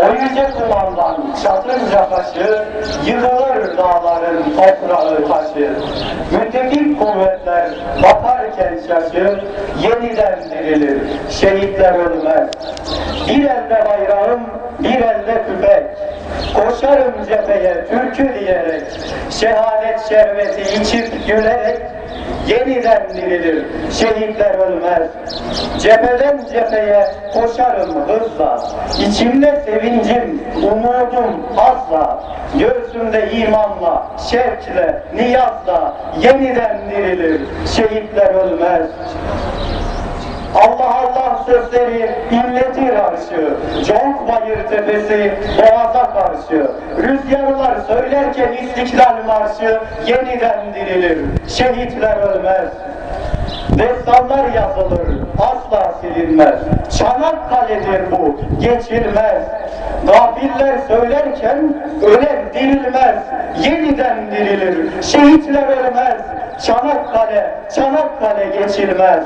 O yüce dumandan çatırca taşı, yıkılır dağların toprağı taşı. Müttekil kuvvetler batarken şaşı, yeniden dirilir, şehitler ölmez. Bir elde bayrağım, bir elde tüfek, koşarım cepheye türkü diyerek, şehadet şerbeti içip gülerek, yeniden dirilir. Şehitler ölmez. Cepheden cepheye koşarım hızla. İçimde sevincim, umudum azla. Göğsümde imanla, şevkle, niyazla yeniden dirilir. Şehitler ölmez. Allah Allah sesleri inletir arşı, Conk bayır tepesi boğaza karşı, Rüzgarlar söylerken istiklal marşı yeniden dirilir, şehitler ölmez. Destanlar yazılır, asla silinmez. Çanakkale'dir bu, geçilmez. Gafiller söylerken ölen dirilmez, yeniden dirilir. Şehitler ölmez. Çanakkale, Çanakkale geçilmez.